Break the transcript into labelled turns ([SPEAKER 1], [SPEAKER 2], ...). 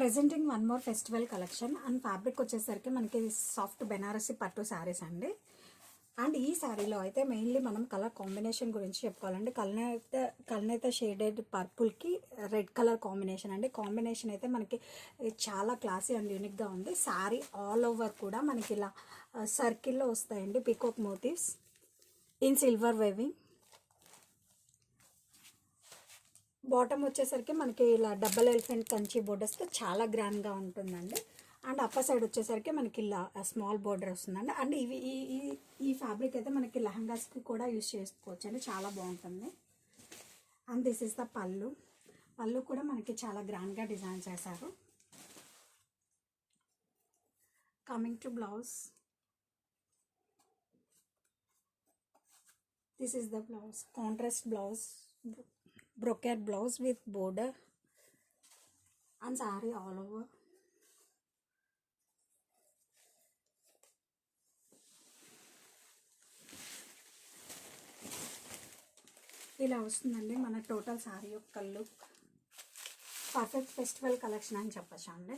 [SPEAKER 1] Presenting one more festival collection. And fabric వచ్చేసరికి మనకి soft Banarasi పట్టు శారీస్ అండి. అండ్ ఈ శారీలో అయితే మెయిన్లీ మనం కలర్ కాంబినేషన్ గురించి చెప్పుకోవాలండి. కల్నేత కల్నేత షేడెడ్ పర్పుల్కి రెడ్ కలర్ కాంబినేషన్ అండి. కాంబినేషన్ అయితే మనకి చాలా క్లాసీ అండ్ యూనిక్గా ఉంది. శారీ ఆల్ ఓవర్ కూడా మనకి ఇలా సర్కిల్లో వస్తాయండి. Peacock motives in silver weaving. Bottom వచ్చేసరికి మనకి ఇలా డబల్ ఎలిఫెంట్ కంచి బోర్డర్స్తో చాలా గ్రాండ్గా ఉంటుందండి. అండ్ అప్పర్ సైడ్ వచ్చేసరికి మనకి ఇలా స్మాల్ బోర్డర్ వస్తుందండి. అండ్ ఇవి ఈ ఈ ఈ ఫ్యాబ్రిక్ అయితే మనకి లెహంగాస్కి కూడా యూస్ చేసుకోవచ్చు అండి చాలా బాగుంటుంది. అండ్ దిస్ ఇస్ ద పళ్ళు. పళ్ళు కూడా మనకి చాలా గ్రాండ్గా డిజైన్ చేశారు. Coming to blouse. This is the blouse. Contrast blouse. Brocade blouse with border and saree all over. ఇలా వస్తుందండి మన టోటల్ శారీ యొక్క లుక్ పర్ఫెక్ట్ ఫెస్టివల్ కలెక్షన్ అని చెప్పచ్చు అండి?